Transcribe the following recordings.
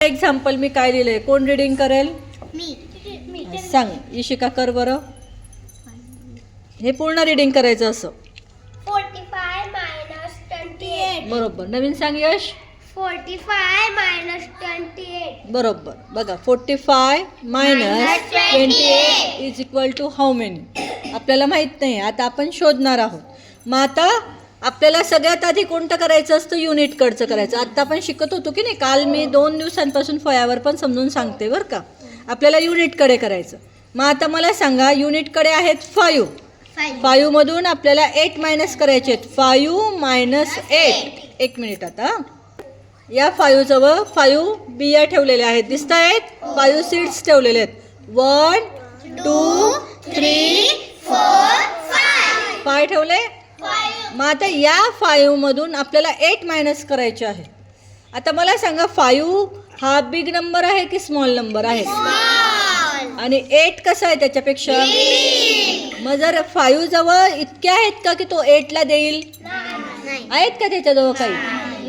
Example मी काय लिहिलंय? कोण रिडिंग करेल? सांग इशिका कर बरं. हे पूर्ण रिडिंग करायचं असं. Forty five minus twenty eight बरोबर. नवीन सांग Yash. Forty five minus twenty eight बरोबर. बघा forty five minus twenty eight is equal to how many आपल्याला माहीत नाही. आता आपण शोधणार आहोत. मग आता आपल्याला सगळ्यात आधी कोणतं करायचं असतं? युनिटकडचं करायचं. आत्ता आपण शिकत होतो की नाही? काल मी दोन दिवसांपासून फळ्यावर पण समजून सांगते बरं का. आपल्याला युनिटकडे करायचं. मग आता मला सांगा युनिटकडे आहेत फायू. फायूमधून आपल्याला एट मायनस करायचे आहेत. फायू मायनस एट एक मिनिट आता. या फायूजवळ फायू बिया ठेवलेल्या आहेत. दिसत आहेत फायू सीड्स ठेवलेले आहेत. वन टू थ्री फाय ठेवले? मग आता या फायूमधून आपल्याला एट मायनस करायचे आहे. आता मला सांगा फायू हा बिग नंबर आहे की स्मॉल नंबर आहे? आणि एट कसा आहे त्याच्यापेक्षा? मग जर फायू जवळ इतके आहेत का की तो एटला देईल? आहेत का त्याच्याजवळ काही?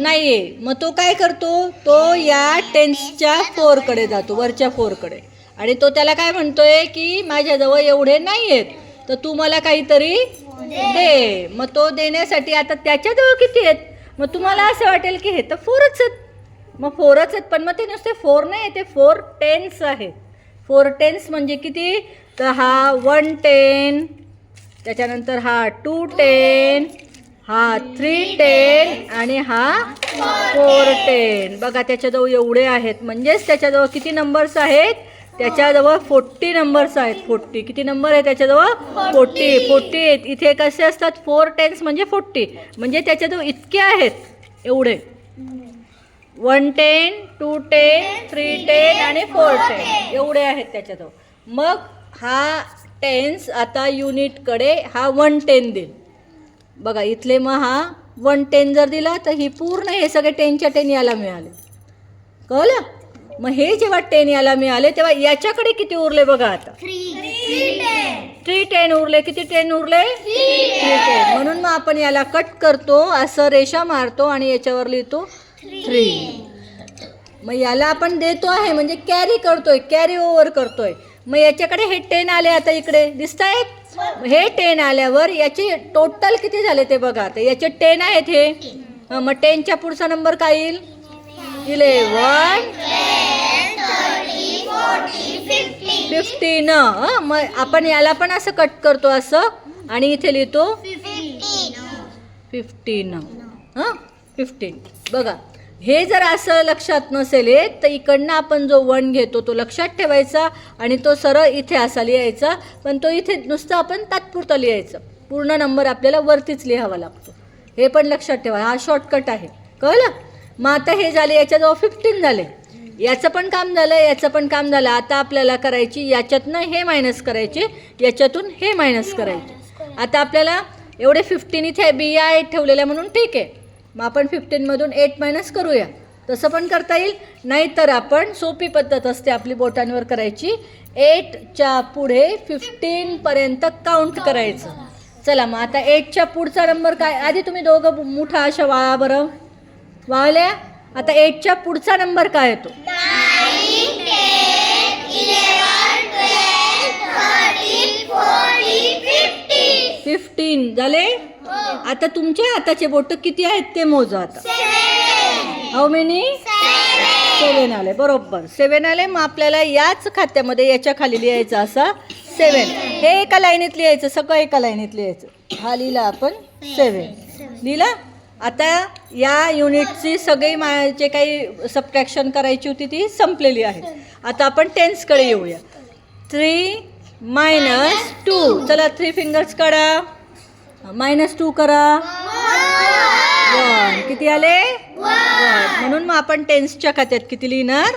नाही आहे मग तो काय करतो? तो या टेन्सच्या फोरकडे जातो वरच्या फोरकडे आणि तो त्याला काय म्हणतोय की माझ्याजवळ एवढे नाही आहेत तर तू मला काहीतरी दे मग तो देण्यासाठी आता त्याच्याजवळ किती आहेत? मग तुम्हाला असं वाटेल की हे तर फोरच आहेत. मग फोरच आहेत पण मग ते नुसते फोर नाही ते फोर टेन्स आहेत. फोर टेन्स म्हणजे किती? तर हा वन टेन त्याच्यानंतर हा टू टेन हा थ्री टेन आणि हा फोर टेन बघा त्याच्याजवळ एवढे आहेत. म्हणजेच त्याच्याजवळ किती नंबर्स आहेत? त्याच्याजवळ फोर्टी नंबर्स आहेत फोर्टी. किती नंबर आहे त्याच्याजवळ? फोर्टी. फोर्टी आहेत इथे कसे असतात? फोर टेन्स म्हणजे फोर्टी. म्हणजे त्याच्याजवळ इतके आहेत एवढे. One ten two ten three ten आणि फोर टेन एवढे आहेत त्याच्याजवळ. मग हा टेन्स आता युनिटकडे हा वन टेन देईल. बघा इथले मग हा वन टेन जर दिला तर ही पूर्ण हे सगळे टेनच्या टेन याला मिळाले. कळलं? मग हे जेव्हा टेन याला मिळाले तेव्हा याच्याकडे किती उरले बघा आता. थ्री टेन उरले. किती टेन उरले? थ्री टेन म्हणून मग आपण याला कट करतो असं रेषा मारतो आणि याच्यावर लिहितो थ्री मग याला आपण देतो आहे म्हणजे कॅरी करतोय कॅरी ओव्हर करतोय. मग याच्याकडे हे टेन आले आता इकडे. दिसत आहेत हे टेन आल्यावर याचे टोटल किती झाले ते बघा आता. याचे टेन आहेत हे. हं, मग टेनच्या पुढचा नंबर काय येईल? इलेवन फिफ्टीन मग आपण याला पण असं कट करतो असं. आणि इथे लिहितो फिफ्टीन हां फिफ्टीन बघा हे जर असं लक्षात नसेल तर इकडनं आपण जो वन घेतो तो लक्षात ठेवायचा आणि तो सरळ इथे असा लिहायचा पण तो इथे नुसतं आपण तात्पुरता लिहायचं. पूर्ण नंबर आपल्याला वरतीच लिहावा लागतो. हे पण लक्षात ठेवा हा शॉर्टकट आहे. कळलं? मग आता हे झाले याच्याजवळ फिफ्टीन झाले. याचं पण काम झालं याचं पण काम झालं. आता आपल्याला करायची याच्यातनं हे मायनस करायचे याच्यातून हे मायनस करायचे. आता आपल्याला एवढे फिफ्टीन इथे आय एट ठेवलेल्या म्हणून ठीक आहे. मग आपण फिफ्टीनमधून एट मायनस करूया. तसं पण करता येईल. नाहीतर आपण सोपी पद्धत असते आपली बोटांवर करायची. एटच्या पुढे फिफ्टीनपर्यंत काउंट करायचं. चला मग आता एटच्या पुढचा नंबर काय? आधी तुम्ही दोघं मुठा अशा वाळा बरं. वाळल्या? आता एटच्या पुढचा नंबर काय येतो? फिफ्टीन झाले? आता तुमच्या हाताचे बोट किती आहेत ते मोजा आता. हाऊ मेनी सेवन आले. बरोबर. सेवन आले. मग आपल्याला याच खात्यामध्ये याच्या खाली लिहायचं असा सेवन हे एका लाईनीत लिहायचं सगळं एका लाईनीत लिहायचं. हा लिहिला आपण सेवन लिहिला? आता या युनिटची सगळी मा जे काही सबट्रॅक्शन करायची होती ती संपलेली आहे. आता आपण टेन्सकडे येऊया. थ्री मायनस टू चला थ्री फिंगर्स काढा. मायनस टू करा. वन किती आले? वन म्हणून मग आपण टेन्सच्या खात्यात किती लिहिणार?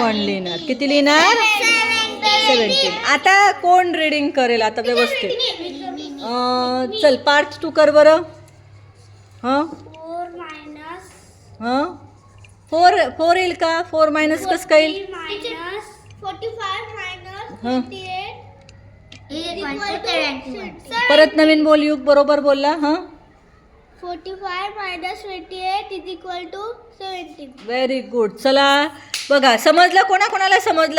वन लिहिणार. किती लिहिणार? सेवन्टीन आता कोण रिडिंग करेल आता व्यवस्थित? चल पार्थ टू कर बरं. हां फोर मायनस हां फोर फोर येईल का फोर मायनस कसं काय येईल मायनस फोर्टी फाय हं. परत नवीन बोल युग बरोबर बोलला हां forty five minus twenty eight is equal to seventeen very good चला बघा समजलं कोणा कोणाला समजलं